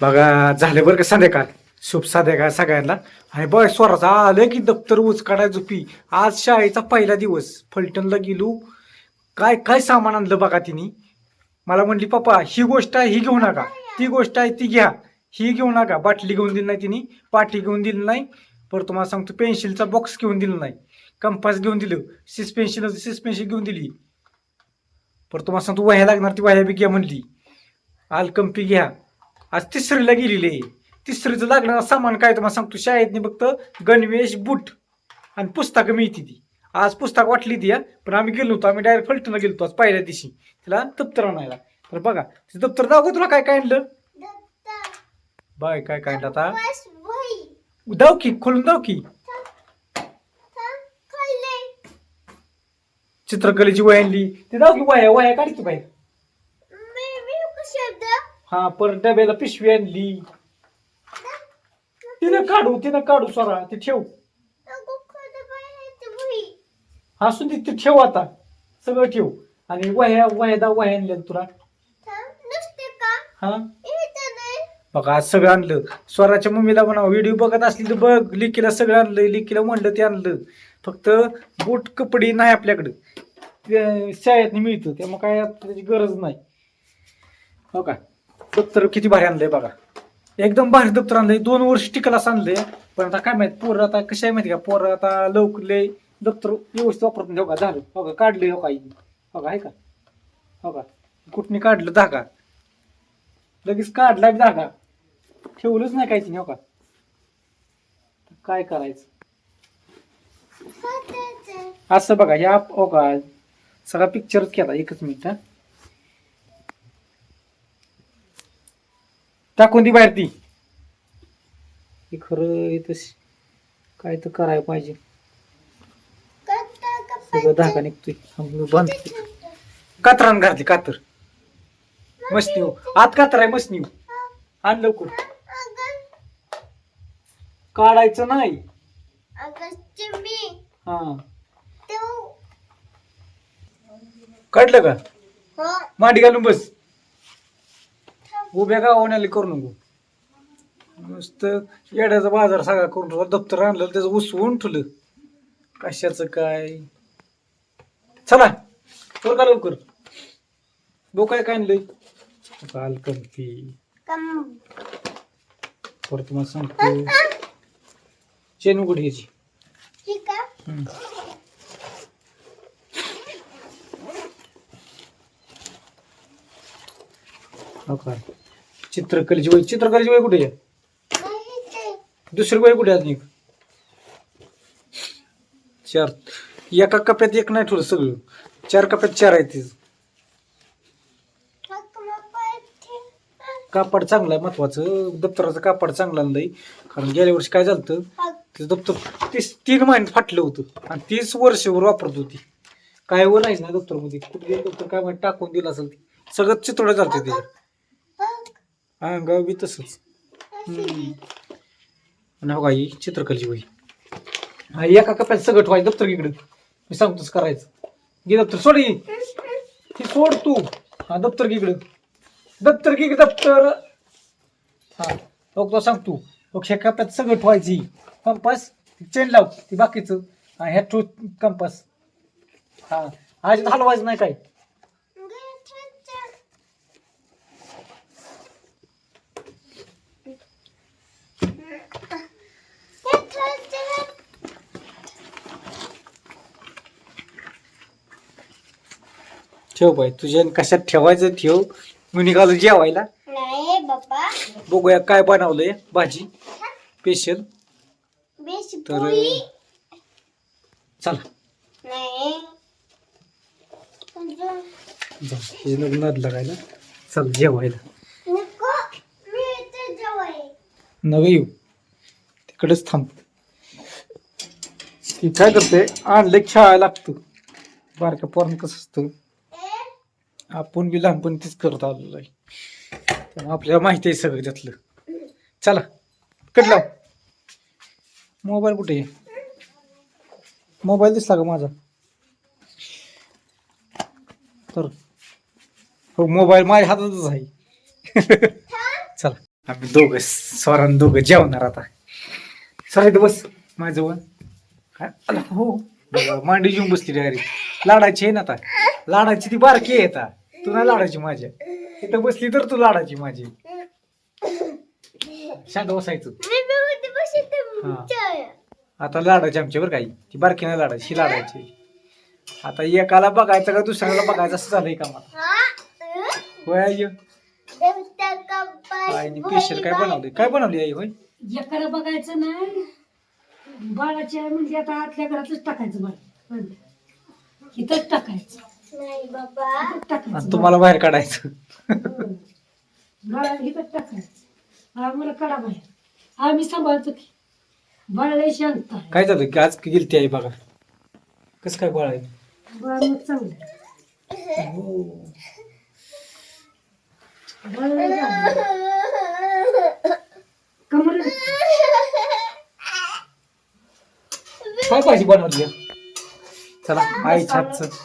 बघा झालं बरं का संध्याकाळ. शुभ संध्याकाळ सगळ्यांना. आणि बघ स्वराचा आलं की दप्तर उचकाडा झुपी. आज शाळेचा पहिला दिवस. फलटणला गेलो. काय काय सामान आणलं बघा तिने? मला म्हणली पप्पा ही गोष्ट आहे ही घेऊ नका. ती गोष्ट आहे ती घ्या. ही घेऊ नका. बाटली घेऊन दिली नाही तिने. पाटी घेऊन दिली नाही. परत तुम्हाला सांगतो पेन्सिलचा बॉक्स घेऊन दिला नाही. कंपास घेऊन दिलं. सिस पेन्सिल घेऊन दिली. परत तुम्हाला सांगतो वह्या लागणार ती वह्या बी घ्या म्हणली. आलकंपी घ्या. आज तिसरीला गेलेली आहे. तिसरीचं लागणार सामान काय तुम्हाला सांगतो. शाळेतनी फक्त गणवेश बूट आणि पुस्तकं मिळती ती. आज पुस्तक वाटली ती पण आम्ही गेलो होतो. आम्ही डायरेक्ट फलटणला गेलो होतो आज पहिल्या दिवशी. तिला दप्तर आणायला. तर बघा ते दप्तर दाखव तुला काय काय आणलं. बाय काय काय आणलं आता? दाव की खोलून दाव की. चित्रकलेची वय आणली. ते दाव की वाया वाया काढ की बाहेर. हा परत डब्याला पिशवी आणली. तिनं काढू तिनं काढू स्वरा ते ठेव. हसून दे ते ठेव आता. सगळं ठेव. आणि वह्या वह्या वह्या आणल्या तुला. हा? बघा आज सगळं आणलं. स्वराच्या मम्मीला म्हणा व्हिडिओ बघत असली तर बघ लिकीला सगळं आणलं लिकीला म्हणलं ते आणलं. फक्त बूट कपडे नाही आपल्याकडं. ते शाळेत मिळतं त्यामुळे काय आता त्याची गरज नाही. हो का? दप्तर किती भारी आणलंय बघा. एकदम भारी दप्तर आणलंय. दोन वर्ष टिकल आणलंय. पण आता काय माहीत पोरं आता कशा आहे माहिती का? पोरं आता लवकरले दप्तर व्यवस्थित वापरत नाही. हो का? झालं. हो का? काढले हो का आई हो का? आहे का? हो का? कुठने काढलं? धागा. लगेच काढला धागा. ठेवलंच नाही काहीच नाही हो का? काय करायचं? असं बघा या हो का? सगळा पिक्चरच केला एकच मिनिट टाकून ती बाहेर ती. हे खरं श- काय तर करायला पाहिजे. सगळं धागा निघतोय. बंद कातरान घातली कातर. मस्ती आत कातर आहे मस्ती आण लवकर. काढायचं नाही. हा. काढलं का? मांडी घालून बस. उभ्या गावाने करू नको. नुसतं येड्याचा बाजार सगळा करून ठेवला दप्तर आणलं त्याचं उसवून ठेवलं. कशाचं काय? चला वर का लवकर? बो काय काय आणलंय. काल कमती परत तुम्हाला सांगतो. चेन उघड घ्यायची हो काय चित्रकलेची वही चित्रकलेची वय कुठे आहे? दुसरी वय कुठे आहे एक? चार. एका कप्यात एक नाही ठेवलं सगळं. चार कप्यात चार आहे तीच कापड चांगलं आहे महत्वाचं. दप्तराचं कापड चांगलं नाही कारण गेल्या वर्षी काय झालं ते दप्तर तीस तीन महिने फाटलं होतं. आणि तीस वर्षभर वापरत होती. काय वर नाहीच ना दप्तरमध्ये. कुठे दप्तर? काय माहिती? टाकून दिलं असेल ते. सगळं चितोडं चालतं ते अंगाव बी तसंच. हम्म. आणि हो चित्रकलेची वही. हा एका कप्यात सगळं ठेवायचं दप्तर इकडे. मी सांगतोच करायचं. घे दप्तर सोड ही. सोड तू. हा दप्तर घे इकडं. दप्तर की दप्तर. हा बघ तो सांग तू. बघ ह्या कप्यात सगळं ठेवायची. कंपास चेन लाव ती बाकीचं. हा ह्या ठेव कंपास हा आज हलवायचं नाही काय? ठेव बाई तुझ्या कशात ठेवायचं ठेव. मी निघालो जेवायला. नाही बाबा बघूया काय बनवलंय भाजी. स्पेशल तर पोळी. चला. नाही. अजून जा हे लग्नात लागायला चल जेवायला. नको. मी इथे जवळ नवं येऊ. तिकडेच थांब. ती काय करते? आणले खेळायला लागतं. बारक्या पोरण कसं असतं? आपण बी लहानपणी तीच करत आलेलो आहे. आपल्याला माहिती आहे सगळं त्यातलं. चला कट मोबाईल कुठे आहे? मोबाईल दिसला का माझा? तर हो मोबाईल माझ्या हातातच आहे. चला. आम्ही दोघं स्वरान दोघं जेवणार आता. सर इथं बस. माझ्याजवळ. काय? आला, हो. बघा, मांडी घेऊन बसली डायरेक्ट लाडाची आहे ना आता. लाडाची ती बारकी आहे आता. तू नाही लाडाची माझ्या. इथं बसली तर तू लाडाची माझी. शांत बसायचं. हा. आता लाडाची आमच्या बरं काही ती बारकी नाही लाडाची ही लाडाची आता एकाला बघायचं का दुसऱ्याला बघायचं? असं झालंय का मला? होय आई. स्पेशल काय बनवले काय बनवली आई होय? एकाला बघायचं नाही. बाळाची आहे म्हणजे आता आतल्या घरातच टाकायचं बाळ. इथंच टाकायचं. नाही बाबा. आणि तुम्हाला बाहेर काढायचं. बाळाला इथंच टाकायचं. हा मला काढा बाहेर. आम्ही सांभाळतो की. बाळाला शांत आहे. काय झालं की आज गेलती आई बघा. कसं काय गोळा आहे? बाळ मग चांगलं आहे. बाळाला झालं. कमर काय भाजी बनवली? चला आई छातच.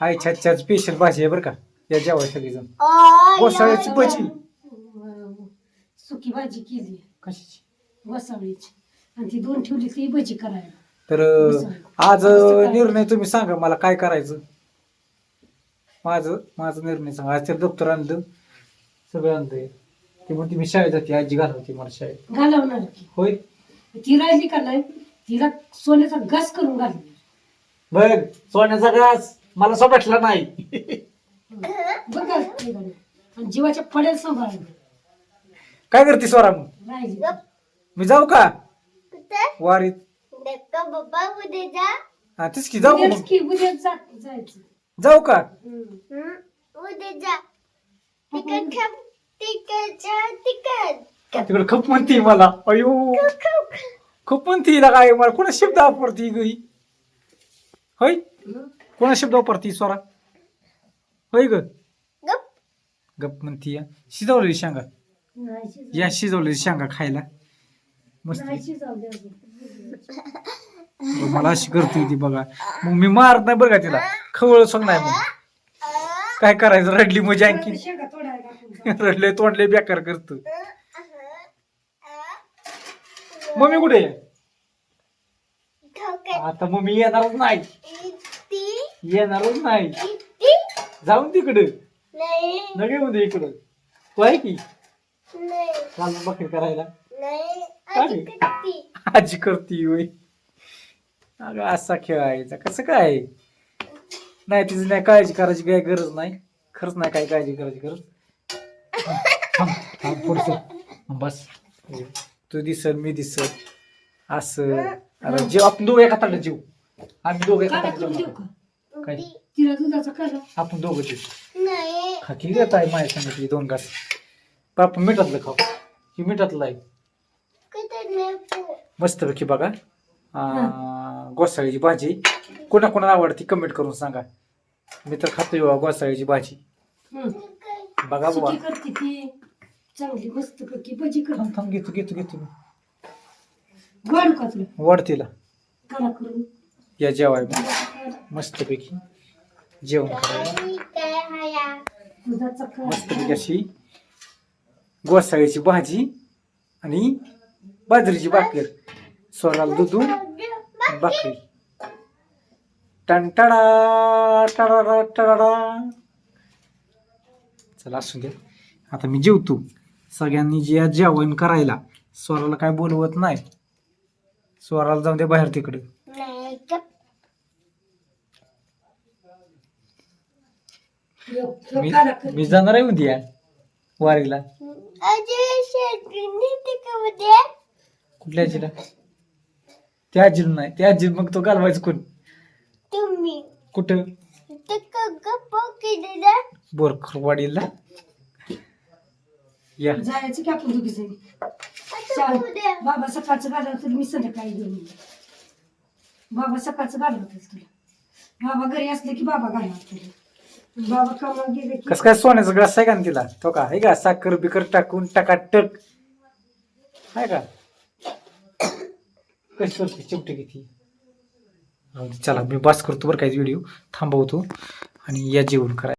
आई छातच्या स्पेशल भाजी आहे बरं का. या जेवाय सगळीजण कोसळ्याची भजी. सुकी भाजी केली. कशाची? वसावळीची आणि ती दोन ठेवली ती भजी करायला. तर आज निर्णय तुम्ही सांगा मला काय करायचं? माझं माझा निर्णय सांगा. आज तर दप्तर आणलं. सगळं आणलंय. ते म्हणते मी शाळेत जाते आजी घालवते मला शाळेत. घालवणार की? होय. ती राहिली का नाही? तिला सोन्याचा घास करून घालणार. बघ सोन्याचा घास मला सोबटला नाही. बघा ते गाणं. आणि जीवाच्या पड्याला सांभाळणं काय करते स्वरा मग? राहिली. मी जाऊ का? कुठं? वारीत. बाबा उद्या जा. हा तेच की जाऊ का उद्याच मग? की उद्या जा जायचं. जाऊ का? हम्म. हं? उद्या जा. तिकट तिकडे. खप म्हणते मला. अयो. खूप म्हणते हिला काय मला कोणा शब्द वापरती ग ही? होय? कोणा शब्द वापरती स्वरा? होय ग? गप. गप म्हणती या. शिजवलेली शेंगा. शिजव- या शिजवलेली शेंगा खायला. मला अशी करते ती बघा. मग मी मारत नाही का तिला. खवळ सांग नाही मग. काय करायचं? रडली म्हणजे आणखी शेंगा तोडायला आपण जाऊ. रडले तोंडले बेकार करतो. मम्मी कुठे? आता मम्मी येणारच नाही. येणारच नाही. जाऊन तिकडे. नाही नगे मध्ये इकडं. तू आहे की? चाल बकरी करायला. काय? आजी करती होय. अगं असा खेळायचा कसं काय? नाही तिची नाही काळजी करायची काही गरज नाही. खरंच नाही काय काळजी करायची गरज. थांब थांब पुढचं. बस. तू दिसल मी दिसल असं. अरे जीव आपण दोघं एका ताटात जीव. आम्ही दोघं एका काढा ताटात करून देऊ जेवणार. का काय? ती- तिला दुधाचा काढा आपण दोघं जीव नाही. खाकी देत आहे माझ्या सांगितली दोन घास? पण आपण मिठातलं खाऊ. ही मिठातलं आहे. मस्तपैकी बघा. अं, गोसाळीची भाजी. कोणा कोणाला आवडती कमेंट करून सांगा. मी तर खातोय बा गोसाळीची भाजी. हं. बघा सुकी करते ती. चांगली मस्त पैकी भजी कर थांब थांब घेतो घेतो घेतो मी. वाढू का तुला वाढ तिला. काढा करून. या जेवाय मस्तपैकी. जेवण करायला दुधाचा मस्तपैकी अशी गोसाळीची भाजी आणि बाजरीची भाकर. स्वराला दुधू भाकरी. टंटाडा टडाडा टडाडा चला असू द्या आता मी जेवतो. सगळ्यांनी जे आज जेवण करायला स्वराला काय बोलवत नाही. स्वराला जाऊन दे बाहेर तिकडे. मी जाणार आहे उद्या वारीला. कुठल्या आजीला? त्या आजीला नाही. त्या आजी मग तो घालवायचं कोण? तुम्ही. कुठं? बोरखरवाडीला. या. जायचं की आपण दोघी जणी बाबा सकाळचं मी संध्याकाळी घेऊन येईन. बाबा सकाळचं घालवतच तुला. बाबा घरी असले की बाबा घालवत तुला. बाबा कामाला गेले की कसं काय सोन्याचा ग्लास आहे का ना तिला? तो का? आहे का? साखर बिकर टाकून टकाटक. आहे का? कशी करते चिमटे किती? चला मी बस करतो बरं काय व्हिडिओ थांबवतो. आणि या जेवण करा.